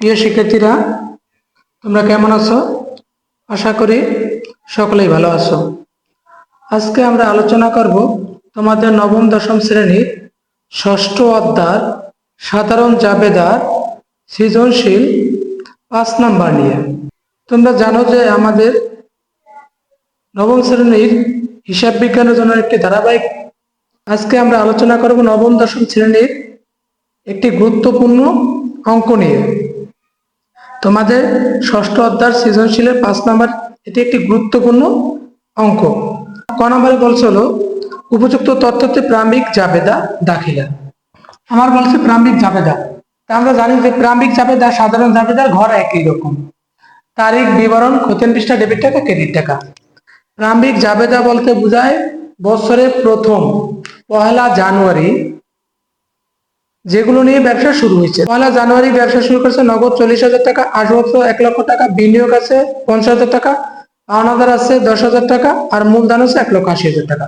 প্রিয় শিক্ষার্থীরা, তোমরা কেমন আছো? আশা করি সকলেই ভালো আছো। আজকে আমরা আলোচনা করব তোমাদের নবম, দশম শ্রেণির ষষ্ঠ অধ্যায় সাধারণ জাবেদার সৃজনশীল পাঁচ নাম্বার নিয়ে। তোমরা জানো যে আমাদের নবম শ্রেণির হিসাব বিজ্ঞানের জন্য একটি ধারাবাহিক আজকে আমরা আলোচনা করব নবম, দশম শ্রেণির একটি গুরুত্বপূর্ণ অঙ্ক নিয়ে। তোমাদের ষষ্ঠ অধ্যায় সৃজনশীলের পাঁচ নাম্বার, এটি একটি গুরুত্বপূর্ণ অঙ্ক। ক নম্বরে বলছে হলো, উপযুক্ত তথ্যতে প্রাম্বিক জাবেদা দাখিলা। আমার বলছে প্রাম্বিক জাবেদা। তা আমরা জানি যে প্রাম্বিক জাবেদা, সাধারণ জাবেদার ঘর একই রকম। তারিখ, বিবরণ খতিয়ান পৃষ্ঠা, ডেবিট টাকা, ক্রেডিট টাকা। প্রাম্বিক জাবেদা বলতে বোঝায় বছরের প্রথম পহেলা জানুয়ারি যেগুলো নিয়ে ব্যবসা শুরু হয়েছে। পয়লা জানুয়ারি ব্যবসা শুরু করেছে, নগদ চল্লিশ হাজার টাকা, আসবাবপত্র এক লক্ষ টাকা, বিনিয়োগ আছে পঞ্চাশ হাজার টাকা, পাওনাদার আছে দশ হাজার টাকা, আর মূলধন আছে এক লক্ষ আশি হাজার টাকা।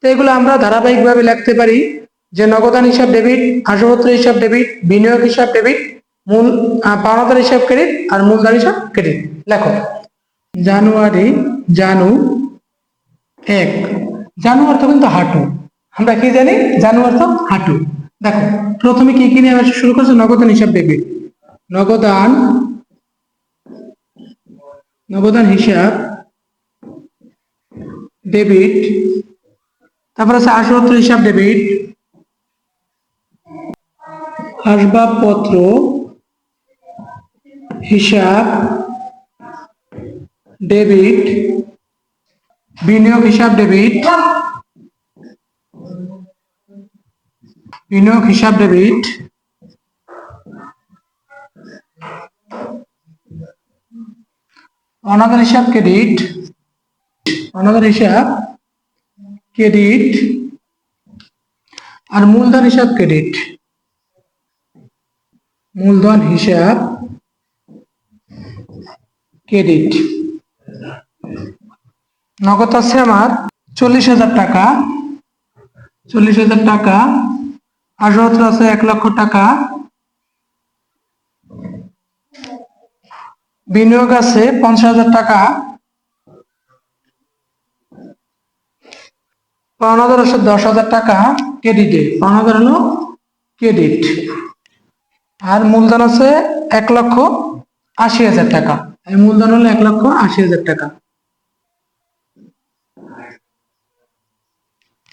তো এগুলো আমরা ধারাবাহিকভাবে লিখতে পারি যে নগদান হিসাব ডেবিট, আসবাবপত্র হিসাব ডেবিট, বিনিয়োগ হিসাব ডেবিট, মূল পাওনাদার হিসাব ক্রেডিট, আর মূলধন হিসাব ক্রেডিট। লেখো। জানুয়ারি, জানু এক। জানু অর্থ কিন্তু হাঁটু। আমরা কি জানি? জানু অর্থ হাঁটু। দেখো, প্রথমে কি কি নিয়ে শুরু করছে? নগদান হিসাব ডেবিট নগদান নগদান হিসাব ডেবিট তারপর আছে আসবাবপত্র, হিসাব ডেবিট আসবাবপত্র, হিসাব ডেবিট বিনিয়োগ, হিসাব ডেবিট বিনিয়োগ হিসাব ডেবিট অনাদার হিসাব ক্রেডিট অনাদার হিসাব ক্রেডিট আর মূলধন হিসাব ক্রেডিট মূলধন হিসাব ক্রেডিট নগদ আছে আমার চল্লিশ হাজার টাকা। চল্লিশ হাজার টাকা আসবাবপত্র আছে এক লক্ষ টাকা। বিনিয়োগ আছে পঞ্চাশ হাজার টাকা। পাওনাদার আছে দশ হাজার টাকা ক্রেডিটে পাওনাদার হলো ক্রেডিট আর মূলধন আছে এক লক্ষ আশি হাজার টাকা। মূলধন হলো এক লক্ষ আশি হাজার টাকা।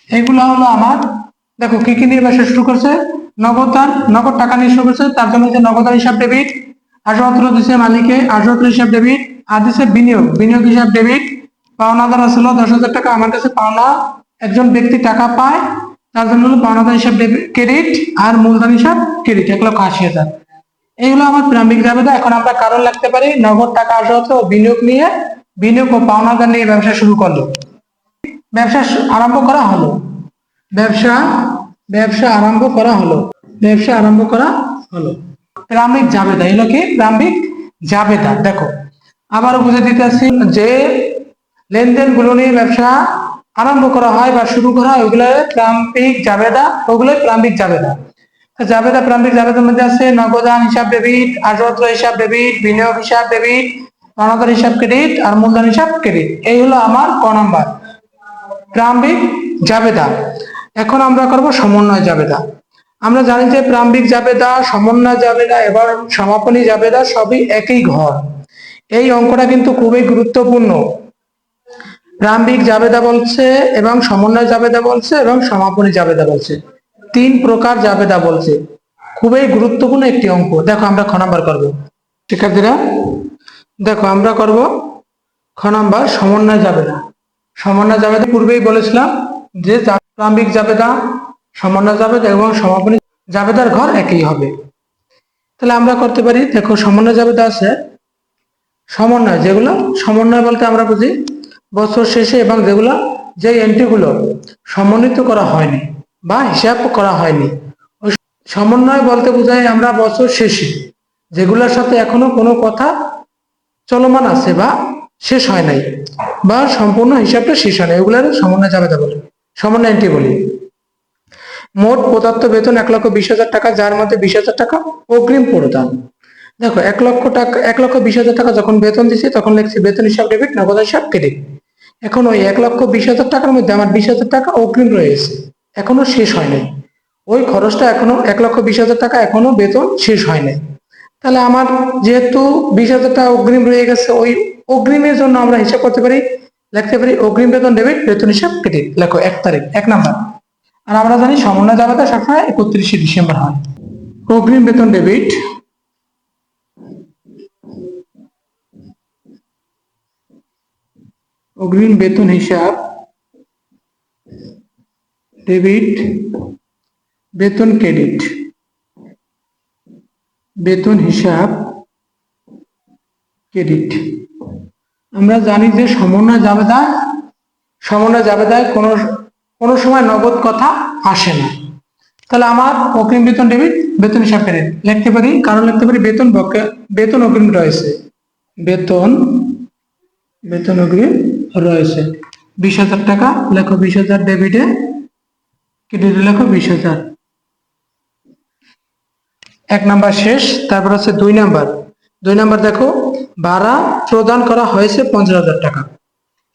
এগুলো হলো আমার দেখো, কি কি নিয়ে ব্যবসা শুরু করছে? নগদান নগদ টাকা নিয়ে শুরু করছে, তার জন্য হচ্ছে নগদান হিসাব ডেবিট আসবাবপত্র দিচ্ছে মালিকে, আসবাবপত্র হিসাব ডেবিট আর দিচ্ছে বিনিয়োগ। বিনিয়োগ হিসাব ডেবিট পাওনাদার ছিল দশ হাজার টাকা, আমার কাছে পাওনা, একজন ব্যক্তি টাকা পায়, তার জন্য হলো পাওনাদার হিসাব ক্রেডিট আর মূলধন হিসাব ক্রেডিট এক লক্ষ আশি হাজার। এইগুলো আমার প্রারম্ভিক জাবেদা এখন আমরা কারণ লাগতে পারি, নগদ টাকা, আসবাবপত্র বিনিয়োগ নিয়ে, বিনিয়োগ ও পাওনাদার নিয়ে ব্যবসা শুরু করল। ব্যবসা আরম্ভ করা হলো। ব্যবসা ব্যবসা আরম্ভ করা হলো। ব্যবসা আরম্ভ করা হলো। প্রারম্ভিক জাবেদা, এগুলো কি? প্রারম্ভিক জাবেদা। দেখো, আবারও বুঝে দিতেছি যে লেনদেনগুলো নিয়ে ব্যবসা আরম্ভ করা হয় বা শুরু করা হয়, ওগুলো প্রারম্ভিক জাবেদা ওগুলো প্রারম্ভিক জাবেদা। জাবেদা প্রারম্ভিক জাবেদার মধ্যে আছে নগদান হিসাব ডেবিট আসবাবপত্র হিসাব ডেবিট, বিনিয়োগ হিসাব ডেবিট পাওনাদার হিসাব ক্রেডিট আর মূলধন হিসাব ক্রেডিট। এই হলো আমার ক নাম্বার। প্রারম্ভিক জাবেদা। এখন আমরা করব সমন্বয় জাবেদা। আমরা জানি যে প্রারম্ভিক জাবেদা, সমন্বয় জাবেদা এবং সমাপনী জাবেদা সবই একই ঘর। এই অঙ্কটা কিন্তু খুবই গুরুত্বপূর্ণ। প্রারম্ভিক জাবেদা বলছে এবং সমন্বয় জাবেদা বলছে এবং সমাপনী জাবেদা বলছে। তিন প্রকার জাবেদা বলছে। খুবই গুরুত্বপূর্ণ একটি অঙ্ক। দেখো আমরা খ নাম্বার করব। শিক্ষার্থীরা, দেখো আমরা করব খ নাম্বার সমন্বয় জাবেদা। সমন্বয় জাবেদা পূর্বেই বলেছিলাম যে প্রারম্ভিক জাবেদা, সমন্বয় জাবেদা এবং সমাপনী জাবেদার ঘর একই হবে। তাহলে আমরা করতে পারি, দেখো সমন্বয় জাবেদা আছে। সমন্বয় যেগুলো, সমন্বয় বলতে আমরা বুঝি বছর শেষে এবং যেগুলো, যে এন্ট্রিগুলো সমন্বিত করা হয়নি বা হিসাব করা হয়নি। সমন্বয় বলতে বোঝায় আমরা বছর শেষে, যেগুলোর সাথে এখনও কোনো কথা চলমান আছে বা শেষ হয় নাই বা সম্পূর্ণ হিসাবটা শেষ হয় নাই। এগুলোর সমন্বয় জাবেদা বলে। সমন্বয় এন্ট্রি বলি। মোট প্রদত্ত বেতন এক লক্ষ বিশ হাজার টাকা, যার মধ্যে বিশ হাজার টাকা অগ্রিম প্রদান। দেখো, এক লক্ষ টাকা, এক লক্ষ বিশ হাজার টাকা যখন বেতন দিছি, তখন লিখছি বেতন হিসাব ডেবিট নগদ হিসাব ক্রেডিট এখন ওই এক লক্ষ বিশ হাজার টাকার মধ্যে আমার বিশ হাজার টাকা অগ্রিম রয়েছে। এখনও শেষ হয় নাই। ওই খরচটা এখনও, এক লক্ষ বিশ হাজার টাকা এখনও বেতন শেষ হয় নাই। তাহলে আমার যেহেতু বিশ হাজার টাকা অগ্রিম রয়ে গেছে, ওই অগ্রিমের জন্য আমরা হিসাব করতে পারি লিখতে পারি অগ্রিম বেতন ডেবিট, বেতন হিসাব, ক্রেডিট। লেখো এক তারিখ, এক নাম্বার। আর আমরা জানি সমন্বয় জাবেদা সবসময় একত্রিশে ডিসেম্বর হয়। অগ্রিম বেতন ডেবিট। অগ্রিম বেতন হিসাব, ডেবিট, বেতন, ক্রেডিট। বেতন হিসাব, ক্রেডিট। আমরা জানি যে সমন্বয় জাবেদায় সমন্বয় জাবেদায় কোনো কোনো সময় নগদ কথা আসে না। তাহলে আমার অগ্রিম বেতন ডেবিট, বেতন হিসাব ক্রেডিট লিখতে পারি। কারণ লিখতে পারি বেতন বেতন অগ্রিম রয়েছে। বেতন বেতন অগ্রিম রয়েছে। বিশ হাজার টাকা, লেখো বিশ হাজার ডেবিটে। ক্রেডিটে লেখো বিশ হাজার। এক নাম্বার শেষ, তারপর আছে দুই নাম্বার। দুই নাম্বার দেখো ভাড়া প্রদান করা হয়েছে পঞ্চাশ হাজার টাকা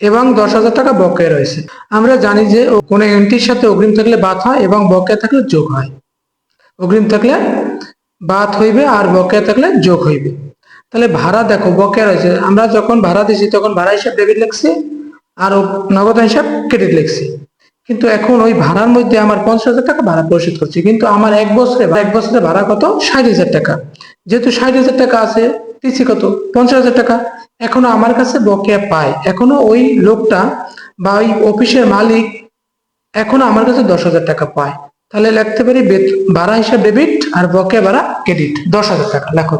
এবং দশ হাজার টাকা বকেয়া রয়েছে। আমরা জানি যে কোনো এন্ট্রির সাথে অগ্রিম থাকলে বাদ হয় এবং বকেয়া থাকলে যোগ হয়। অগ্রিম থাকলে বাদ হইবে আর বকেয়া থাকলে যোগ হইবে। তাহলে ভাড়া দেখো, বকেয়া রয়েছে। আমরা যখন ভাড়া দিছি, তখন ভাড়া হিসাব ডেবিট লিখছি আর নগদ হিসাব ক্রেডিট লিখছি। কিন্তু এখন ওই ভাড়ার মধ্যে আমার পঞ্চাশ হাজার টাকা ভাড়া পরিশোধ করছি। কিন্তু আমার এক বছরে এক বছরে ভাড়া কত? ষাট হাজার টাকা। যেহেতু ষাট হাজার টাকা আছে দিচ্ছি কত? পঞ্চাশ হাজার টাকা। এখনও আমার কাছে বকেয়া পায়। এখনও ওই লোকটা বা ওই অফিসের মালিক এখনও আমার কাছে দশ হাজার টাকা পায়। তাহলে লিখতে পারি ভাড়া হিসাব ডেবিট আর বকেয়া ভাড়া ক্রেডিট দশ হাজার টাকা। লেখো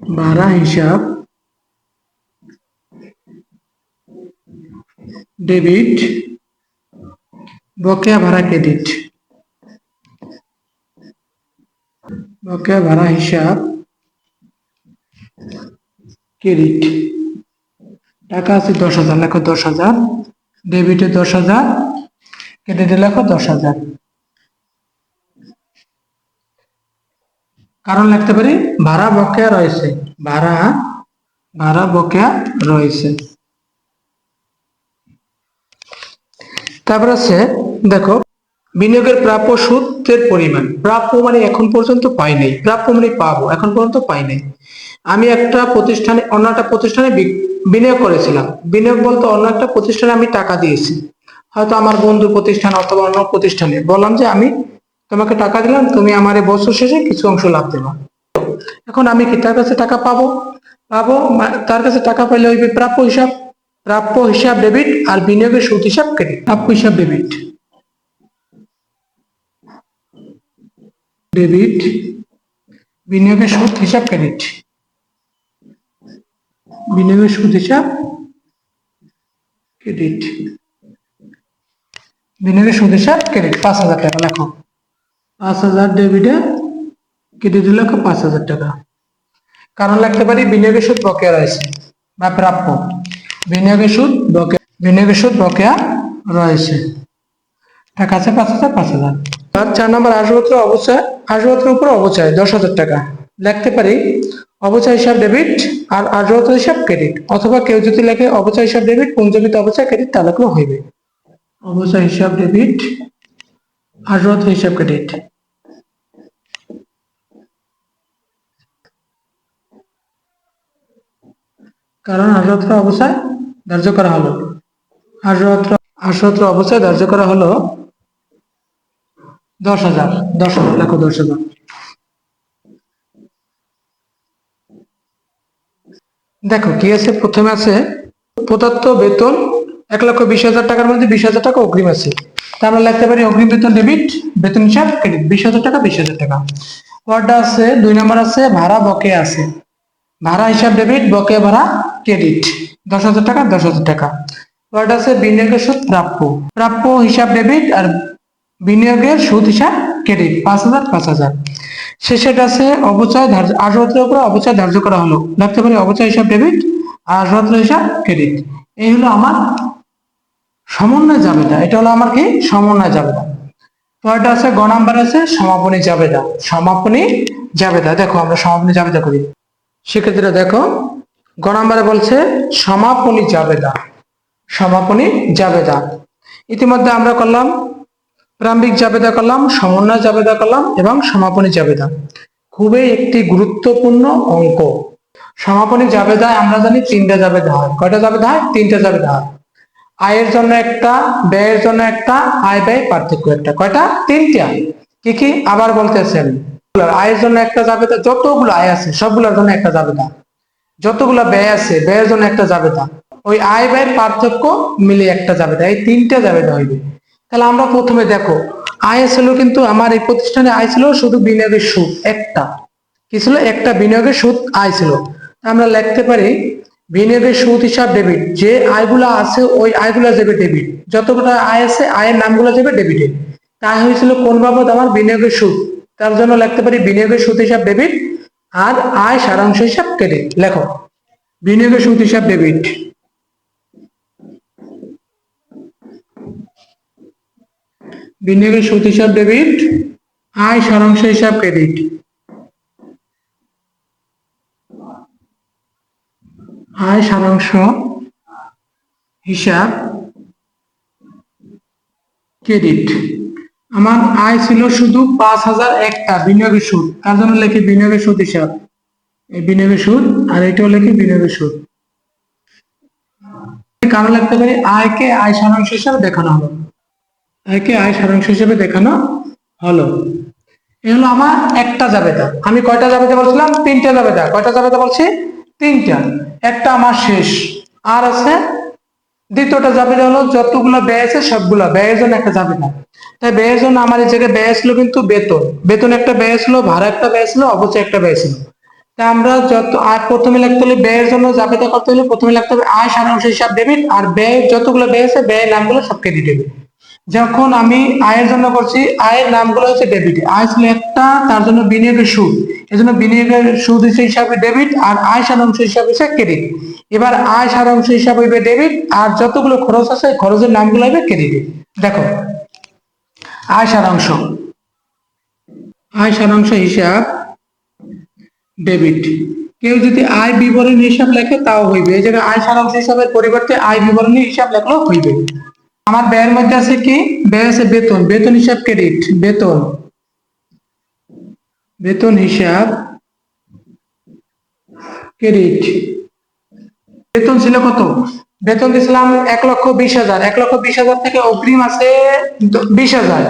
ভাড়া হিসাব ডেবিট বকেয়া ভাড়া ক্রেডিট বকেয়া ভাড়া হিসাব ক্রেডিট। টাকা আছে দশ হাজার, লেখো দশ হাজার। ডেবিটে দশ হাজার, ক্রেডিটে লেখো দশ হাজার। কারণ লিখতে পারি? ভাড়া বকেয়া রয়েছে। ভাড়া ভাড়া বকেয়া রয়েছে। তারপর আছে, দেখো, বিনিয়োগের প্রাপ্য সুদের পরিমাণ। প্রাপ্য মানে এখন পর্যন্ত পাই নাই। প্রাপ্য মানে পাবো, এখন পর্যন্ত পাই নাই। আমি একটা প্রতিষ্ঠানে, অন্য একটা প্রতিষ্ঠানে বিনিয়োগ করেছিলাম। বিনিয়োগ বলতে অন্য একটা প্রতিষ্ঠানে আমি টাকা দিয়েছি। হয়তো আমার বন্ধু প্রতিষ্ঠান অথবা অন্য প্রতিষ্ঠানে। বললাম যে আমি তোমাকে টাকা দিলাম, তুমি আমার বছর শেষে কিছু অংশ লাভ দেবা। এখন আমি কি তার কাছে টাকা পাবো? পাবো তার কাছে টাকা পাইলে ওই প্রাপ্য হিসাব প্রাপ্য হিসাব ডেবিট আর বিনিয়োগের সুদ হিসাব ক্রেডিট। প্রাপ্য হিসাব ডেবিট। ডেবিট, বিনিয়োগের সুদ হিসাব ক্রেডিট। বিনিয়োগের সুদ হিসাব ক্রেডিট বিনিয়োগের সুদ হিসাব ক্রেডিট পাঁচ হাজার টাকা, লেখো। পাঁচ হাজার ডেবিটে ক্রেডিট লেখো পাঁচ হাজার টাকা। কারণ লাগতে পারি বিনিয়োগের সুদ বকেয়া রয়েছে, বা প্রাপ্য। বিনিয়োগের সুদ বকেয়া বিনিয়োগের সুদ বকেয়া রয়েছে। টাকা আছে পাঁচ হাজার পাঁচ হাজার। চার নম্বর আসপত্র অবচয় আসপত্রের উপর অবচয়, দশ হাজার টাকা। লিখতে পারি অবচয় হিসাব ডেবিট আর আসপত্র হিসাব ক্রেডিট অথবা কেউ যদি লেখে অবচয় হিসাব ডেবিট পুঞ্জবিত অবচয় ক্রেডিট তাহলে হইবে। অবচয় হিসাব ডেবিট আসপত্র হিসাব ক্রেডিট কারণ আসপত্র অবস্থায় ধার্য করা হলো। আসপত্র আসপত্র অবস্থায় ধার্য করা হলো দশ হাজার। দশ হাজার, লেখো দশ হাজার। দেখো, কি আছে? প্রথমে আছে প্রদত্ত বেতন এক লক্ষ বিশ হাজার টাকার মধ্যে বিশ হাজার টাকা অগ্রিম আছে। তা আমরা লিখতে পারি অগ্রিম বেতন ডেবিট বেতন হিসাব ক্রেডিট বিশ হাজার টাকা, বিশ হাজার টাকা। পরটা আছে, দুই নম্বর আছে, ভাড়া বকেয়া আছে। ভাড়া হিসাব ডেবিট বকেয়া ভাড়া ক্রেডিট দশ হাজার টাকা, দশ হাজার টাকা। পরটা আছে, বিনিয়োগের সুদ প্রাপ্য। প্রাপ্য হিসাব ডেবিট আর বিনিয়োগের সুদ হিসাব ক্রেডিট পাঁচ হাজার পাঁচ হাজার। শেষেটা আছে অবচয় ধার্য আসপত্রের উপরে অবচয় ধার্য করা হলো। লিখতে পারি অবচয় হিসাব ডেবিট আর আসপত্র হিসাব ক্রেডিট এই হলো আমার সমন্বয় জাবেদা। এটা হলো আমার কি? সমন্বয় জাবেদা। পরেরটা আছে, গ নাম্বার আছে, সমাপনী জাবেদা। সমাপনী জাবেদা। দেখো, আমরা সমাপনী জাবেদা করি। সেক্ষেত্রে দেখো, গ নম্বরে বলছে, সমাপনী জাবেদা। সমাপনী জাবেদা। ইতিমধ্যে আমরা করলাম প্রারম্ভিক জাবেদা কলাম, সমন্বয় জাবেদা কলাম এবং সমাপনী জাবেদা। খুবই একটি গুরুত্বপূর্ণ অঙ্ক। সমাপনী জাবেদায় আমরা জানি তিনটা জাবেদা হয়। কয়টা জাবেদা হয়? তিনটা জাবেদা হয়। আয়ের জন্য একটা, ব্যয়ের জন্য একটা, আয় ব্যয় পার্থক্য একটা। কয়টা? তিনটা। কি কি? আবার বলতেছেন। আয়ের জন্য একটা জাবেদা, যতগুলো আয় আছে, সবগুলোর জন্য একটা জাবেদা। যতগুলো ব্যয় আছে, ব্যয়ের জন্য একটা জাবেদা। ওই আয় ব্যয়ের পার্থক্য মিলে একটা জাবেদা। এই তিনটা জাবেদা হইবে। তাহলে আমরা প্রথমে দেখো, আয় ছিল কিন্তু আমার এই প্রতিষ্ঠানে আয় ছিল শুধু বিনিয়োগের সুদ, একটা। কি ছিল? একটা বিনিয়োগের সুদ আয় ছিল। আমরা লিখতে পারি, বিনিয়োগের সুদ হিসাব ডেবিট যে আয়গুলো আছে, ওই আয়গুলো যাবে ডেবিট যতগুলো আয় আছে, আয়ের নামগুলো যাবে ডেবিটে তাই হয়েছিল কোন বাবদ? আমার বিনিয়োগের সুদ। তার জন্য লিখতে পারি, বিনিয়োগের সুদ হিসাব ডেবিট আর আয় সারাংশ হিসাব ক্রেডিট লেখো, বিনিয়োগের সুদ হিসাব ডেবিট বিনিয়োগের সুদ হিসাব ডেবিট আয়, সারাংশ হিসাব ক্রেডিট আয়, সারাংশ হিসাব ক্রেডিট আমার আয় ছিল শুধু পাঁচ হাজার একটা বিনিয়োগের সুদ। তার জন্য লেখি বিনিয়োগের সুদ হিসাব। এই বিনিয়োগের সুদ, আর এটাও লেখি বিনিয়োগের সুদ। কারণ লাগতে পারে, আয়কে আয়, সারাংশ হিসাবে দেখানো হলো আয়কে আয় সারাংশ হিসাবে দেখানো হলো। এ হলো আমার একটা জাবেদা। আমি কয়টা জাবেদা বলছিলাম? তিনটা জাবেদা। কয়টা জাবেদা বলছি? তিনটা। একটা আমার শেষ। আর আছে দ্বিতীয়টা জাবেদা হলো, যতগুলো ব্যয় আছে সবগুলো। ব্যয়ের জন্য একটা জাবেদা। তাই ব্যয়ের জন্য আমার এই জায়গায় ব্যয় ছিল কিন্তু বেতন। বেতন একটা ব্যয় ছিল, ভাড়া একটা ব্যয় ছিল অবশ্যই একটা ব্যয় ছিল। তাই আমরা যত আয় প্রথমে লিখতে হলে ব্যয়ের জন্য জাবেদা করতে হলে প্রথমে লিখতে হবে আয় সারাংশ হিসাব ডেবিট, আর ব্যয়, যতগুলো ব্যয় আছে, ব্যয়ের নামগুলো সব ক্রেডিট দেবে। যখন আমি আয়ের জন্য করছি, আয়ের নামগুলো হচ্ছে ডেবিট আয় ছিল একটা, তার জন্য বিনিয়োগের সুদ। এই জন্য বিনিয়োগের সুদ হিসাবে ডেবিট আর আয় সারাংশ হিসাবে হচ্ছে ক্রেডিট এবার আয় সারাংশ হিসাবে হইবে ডেবিট আর যতগুলো খরচ আছে, খরচের নামগুলো হইবে ক্রেডিট দেখো, আয় সারাংশ আয় সারাংশ হিসাব ডেবিট কেউ যদি আয় বিবরণী হিসাব লেখে, তাও হইবে। এই জায়গায় আয় সারাংশ হিসাবের পরিবর্তে আয় বিবরণী হিসাব লেখলেও হইবে। আমার ব্যয়ের মধ্যে আছে কি? ব্যয় আছে বেতন। বেতন হিসাব ক্রেডিট বেতন। বেতন হিসাব ক্রেডিট বেতন ছিল কত? বেতন দিয়েছিলাম এক লক্ষ বিশ হাজার। এক লক্ষ বিশ হাজার থেকে অগ্রিম আছে বিশ হাজার।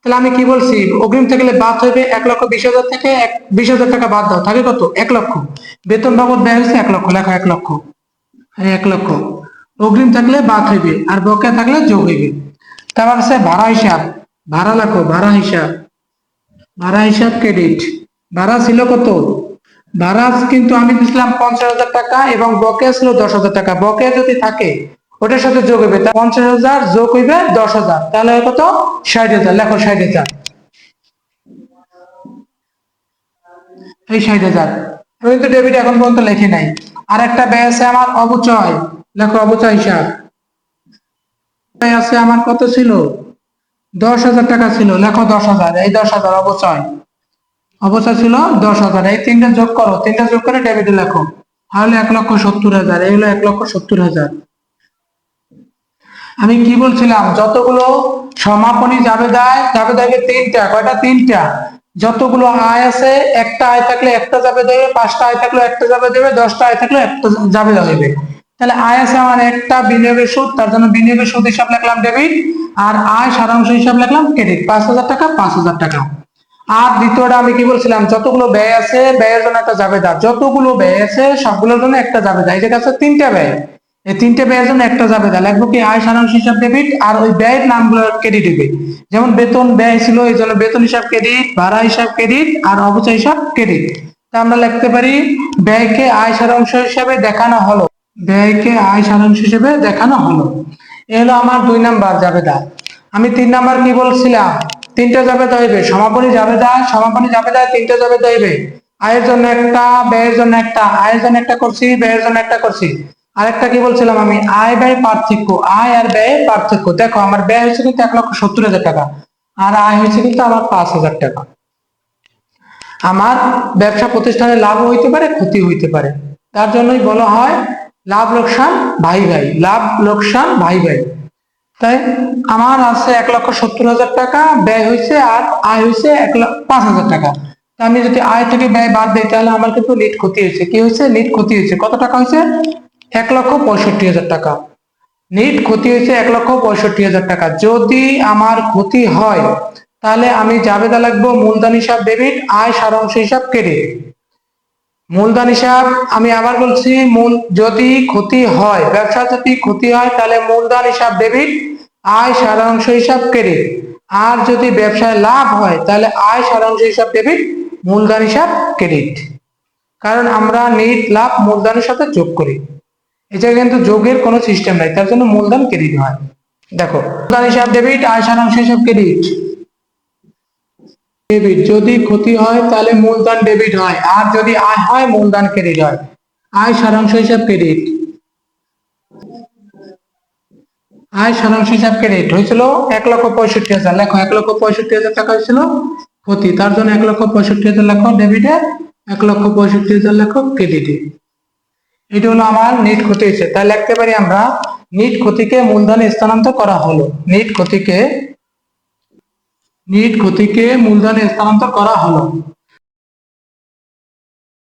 তাহলে আমি কি বলছি? অগ্রিম থেকে বাদ হইবে এক লক্ষ বিশ হাজার থেকে বিশ হাজার টাকা বাদ দাও। থাকে কত? এক লক্ষ। বেতন বাবদ ব্যয় হচ্ছে এক লক্ষ। লেখো এক লক্ষ। এক লক্ষ। অগ্রিম থাকলে বাদ হইবে, আর বকেয়া থাকলে যোগ হইবে। তারপর আছে ভাড়া হিসাব। ভাড়া লেখো, ভাড়া হিসাব। ভাড়া হিসাব ক্রেডিট ভাড়া ছিল কত? ভাড়া কিন্তু আমি দিছিলাম পঞ্চাশ হাজার টাকা এবং বকেয়া ছিল দশ হাজার টাকা। বকেয়া যদি থাকে, ওটার সাথে যোগ হইবে। তা পঞ্চাশ হাজার যোগ হইবে দশ হাজার। তাহলে কত? ষাট হাজার। লেখো ষাট হাজার। এই ষাট হাজার। আমি কিন্তু ডেবিট এখন পর্যন্ত লেখি নাই। আর একটা ব্যয় আছে আমার, অবচয়। লেখো অবচয় হিসাব আছে আমার কত ছিল? দশ হাজার টাকা ছিল, লেখো দশ হাজার, এই দশ হাজার অবচয়। অবচয় ছিল দশ হাজার, এই তিনটা যোগ করো, তিনটা যোগ করে ডেবিটে লেখো। তাহলে এক লক্ষ সত্তর হাজার, এই হলো এক লক্ষ সত্তর হাজার। আমি কি বলছিলাম? যতগুলো সমাপনী জাবেদায় জাবেদাকে তিনটা, কয়টা? তিনটা। যতগুলো আয় আছে, একটা আয় থাকলে একটা যাবে দেবে পাঁচটা আয় থাকলে একটা যাবে দেবে দশটা আয় থাকলে একটা যাবে দেবে তাহলে আয় আছে আমার একটা বিনিয়োগের সুদ, তার জন্য বিনিয়োগের সুদ হিসাব লিখলাম ডেবিট, আর আয় সারাংশ হিসাব লিখলাম ক্রেডিট, পাঁচ হাজার টাকা, পাঁচ হাজার টাকা। আর দ্বিতীয়টা আমি কি বলছিলাম, যতগুলো ব্যয় আছে, ব্যয়ের জন্য একটা জাবেদা, যতগুলো ব্যয় আছে, সবগুলোর জন্য একটা জাবেদা। এই যে কাছে তিনটা ব্যয়, এই তিনটে ব্যয়ের জন্য একটা জাবেদা। লিখব কি, আয় সারাংশ হিসাব ডেবিট, আর ওই ব্যয়ের নামগুলো ক্রেডিট দিবে যেমন বেতন ব্যয় ছিল, এই জন্য বেতন হিসাব ক্রেডিট, ভাড়া হিসাব ক্রেডিট, আর অবচয় হিসাব ক্রেডিট। তা আমরা লিখতে পারি, ব্যয়কে আয় সারাংশ হিসাবে দেখানো হলো। ব্যয়কে আয় সারাংশ হিসেবে দেখানো হলো। এ হলো আমার দুই নাম্বার জাবেদা। আমি তিন নাম্বার কি বলছিলাম? তিনটা জাবেদা হইবে। সমাপনী জাবেদা সমাপনী জাবেদা তিনটা জাবেদা হইবে। আয়ের জন্য একটা, ব্যয়ের জন্য একটা, আয়ের জন্য একটা করছি, ব্যয়ের জন্য একটা করছি। আরেকটা কি বলছিলাম আমি? আয়, ব্যয়, পার্থক্য। আয় আর ব্যয়, পার্থক্য। দেখো, আমার ব্যয় হয়েছে কিন্তু এক লক্ষ সত্তর হাজার টাকা। আর আয় হয়েছে কিন্তু আমার পাঁচ হাজার টাকা। আমার ব্যবসা প্রতিষ্ঠানে লাভ হইতে পারে ক্ষতি হইতে পারে। তার জন্যই বলা হয় লাভ, লোকসান, ভাই ভাই। লাভ, লোকসান, ভাই ভাই। তাই আমার আছে এক লক্ষ সত্তর হাজার টাকা, ব্যয় হয়েছে আর আয় হয়েছে এক লাখ পাঁচ হাজার টাকা। আমি যদি আয় থেকে ব্যয় বাদ দিই, তাহলে আমার কিন্তু নিট ক্ষতি হয়েছে। কি হয়েছে? নিট ক্ষতি হয়েছে। কত টাকা হয়েছে? এক লক্ষ পঁয়ষট্টি হাজার টাকা। নিট ক্ষতি হয়েছে এক লক্ষ পঁয়ষট্টি হাজার টাকা। যদি আমার ক্ষতি হয়, তাহলে আমি জাবেদা লাগবো মূলধন হিসাব ডেবিট আয়, সারাংশ হিসাব ক্রেডিট মূলধন হিসাব, আমি আবার বলছি, মূল যদি ক্ষতি হয়, ব্যবসা যদি ক্ষতি হয়, তাহলে মূলধন হিসাব ডেবিট আয় সারাংশ হিসাব ক্রেডিট আর যদি ব্যবসায় লাভ হয়, তাহলে আয় সারাংশ হিসাব ডেবিট মূলধন হিসাব ক্রেডিট কারণ আমরা নিট লাভ, মূলধনের সাথে যোগ করি। এটা কিন্তু যোগের কোনো সিস্টেম নাই, তার জন্য মূলধন ক্রেডিট হয়। দেখো, মূলধন হিসাব ডেবিট আয় সারাংশ হিসাব ক্রেডিট ডেবিট। যদি ক্ষতি হয়, তাহলে মূলধন ডেবিট হয়। আর যদি আয় হয়, মূলধন ক্রেডিট হয়। আয় সারাংশ হিসাব ক্রেডিট। আয় সারাংশ হিসাব ক্রেডিট। হয়েছিল এক লক্ষ পঁয়ষট্টি হাজার। লেখো, এক লক্ষ পঁয়ষট্টি হাজার টাকা হয়েছিল ক্ষতি। তার জন্য এক লক্ষ পঁয়ষট্টি হাজার লেখো ডেবিটে, এক লক্ষ পঁয়ষট্টি হাজার লেখো ক্রেডিটে। এটা হলো আমার নিট ক্ষতি হয়েছে। তাই লিখতে পারি আমরা, নিট ক্ষতিকে মূলধনে স্থানান্তর করা হলো। নিট ক্ষতিকে নিট ক্ষতিকে মূলধনে স্থানান্তর করা হলো।